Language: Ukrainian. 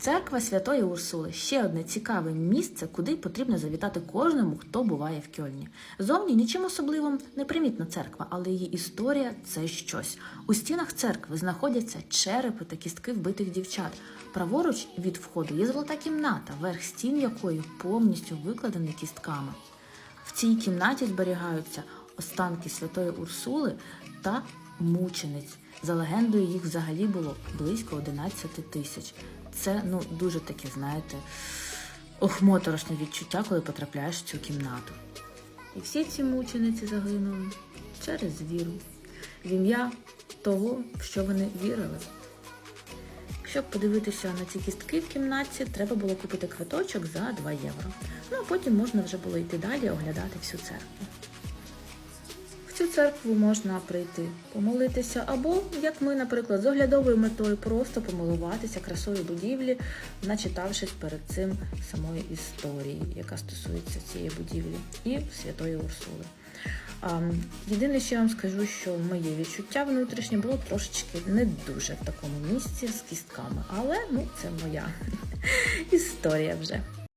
Церква Святої Урсули ще одне цікаве місце, куди потрібно завітати кожному, хто буває в Кьольні. Зовні нічим особливим не примітна церква, але її історія це щось. У стінах церкви знаходяться черепи та кістки вбитих дівчат. Праворуч від входу є золота кімната, верх стін якої повністю викладений кістками. В цій кімнаті зберігаються останки святої Урсули та мучениць. За легендою, їх взагалі було близько 11 тисяч. Це ну дуже таке, знаєте, ох, моторошне відчуття, коли потрапляєш в цю кімнату. І всі ці мучениці загинули через віру, в ім'я того, в що вони вірили. Щоб подивитися на ці кістки в кімнаті, треба було купити квиточок за 2 євро. Ну а потім можна вже було йти далі оглядати всю церкву. Цю церкву можна прийти помолитися, або, як ми, наприклад, з оглядовою метою просто помилуватися красою будівлі, начитавшись перед цим самої історії, яка стосується цієї будівлі, і святої Урсули. Єдине, що я вам скажу, що моє відчуття внутрішнє було трошечки не дуже в такому місці з кістками, але ну це моя історія вже.